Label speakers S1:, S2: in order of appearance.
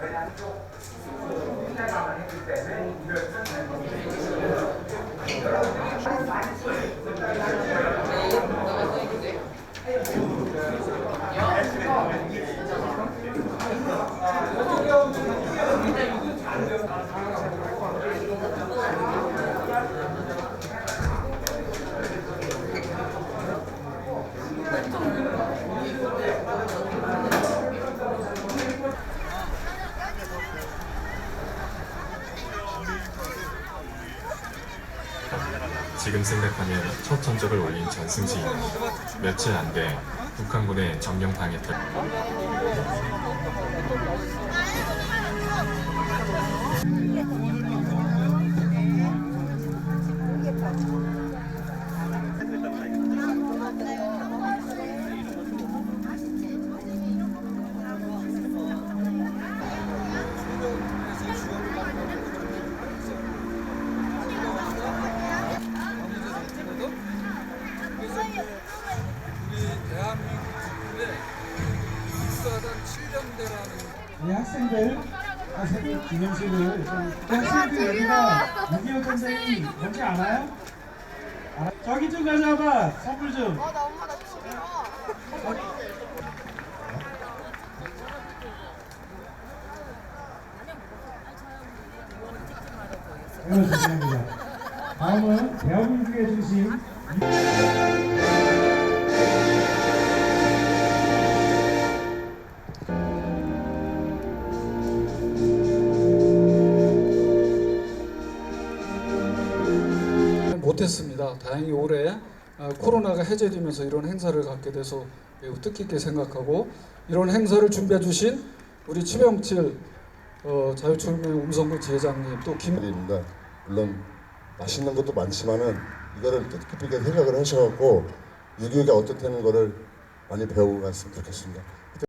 S1: 저희 한쪽 신뢰감을 했을 때문에 이별 선택을 여러분들이 지금 생각하면 첫 전적을 올린 전승진 며칠 안 돼 북한군에 점령당했 다.
S2: 이 학생들 학생들 기념식을 좀 학생들 여기가 6.25 전쟁이 뭔지 알아요? 알아? 저기 좀 가져와봐 선물 좀
S3: 어, 나 엄마 나 싫어.
S2: 이거 중요합니다 다음은 대한민국의 중심
S4: 못했습니다. 다행히 올해 아, 코로나가 해제되면서 이런 행사를 갖게 돼서 매우 뜻깊게 생각하고 이런 행사를 준비해 주신 우리 치명칠 어, 자유출명 음성부 지회장님 또 김.
S5: 입니다. 물론 맛있는 것도 많지만은 이거를 뜻깊게 생각을 하셔갖고 6.25가 어떻다는 거를 많이 배우고 갔으면 좋겠습니다.